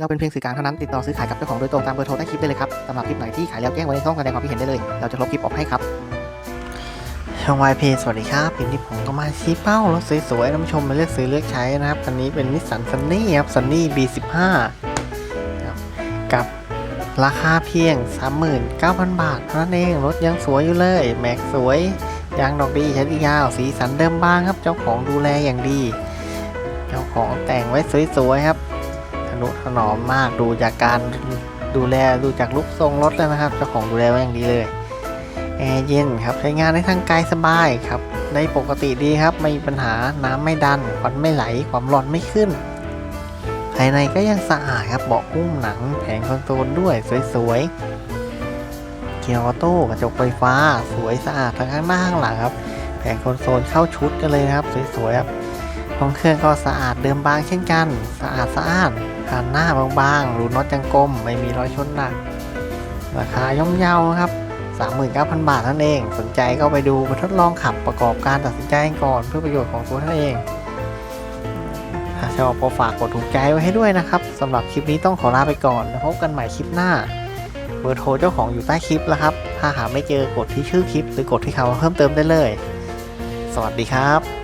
เราเป็นเพียงสื่อกลางเท่านั้นติดต่อซื้อขายกับเจ้าของโดยตรงตามเบอร์โทรใต้คลิปได้เลยครับสำหรับคลิปไหนที่ขายแล้วแจ้งไว้ในช่องแสดงความคิดเห็นได้เลย เราจะลบคลิปออกให้ครับช่องวายเพสวัสดีครับวันนี้ผมก็มาชี้เป้ารถสวยๆท่านผู้ชมมาเลือกซื้อเลือกใช้นะครับคันนี้เป็นนิสสันซันนี่ครับซันนี่ B15 ครับกับราคาเพียง 39,000 บาทเท่านั้นเองรถยังสวยอยู่เลย แม็กสวยยางดอกดีใช้ดียาว สีสันเดิมบ้างครับ เจ้าของดูแลอย่างดี เจ้าของแต่งไว้สวยๆครับ นุถนอมมากดูจากการดูแลดูจากลุกทรงรถแล้วนะครับเจ้าของดูแลไว้อย่างดีเลยแอร์เย็นครับใช้งานได้ทั้งกายสบายครับได้ปกติดีครับไม่มีปัญหาน้ำไม่ดันควันไม่ไหลความร้อนไม่ขึ้น ภายในก็ยังสะอาดครับเบาะหุ้มหนังแผงคอนโซลด้วยสวยๆเกียร์ออโต้กระจกไฟฟ้า สวยสะอาดทั้งข้างหน้าข้างหลังครับแผงคอนโซลเข้าชุดกันเลยนะครับสวยๆครับ ห้องเครื่องก็สะอาดเดิมบางเช่นกัน สะอาดสะอาดผ่านหน้าบางๆรูน็อตยังกลมไม่มีรอยชนหนัก ราคาย่อมเยาครับ 39,000 บาทนั่นเอง สนใจก็ไปดูไปทดลองขับประกอบการตัดสินใจก่อนเพื่อประโยชน์ของตัวท่านเองถ้าชอบก็ฝากกดถูกใจไว้ให้ด้วยนะครับสำหรับคลิปนี้ต้องขอลาไปก่อนแล้วพบกันใหม่คลิปหน้าเบอร์โทรเจ้าของอยู่ใต้คลิปแล้วครับ ถ้าหาไม่เจอกดที่ชื่อคลิป หรือกดที่คำว่าเพิ่มเติมได้เลย สวัสดีครับ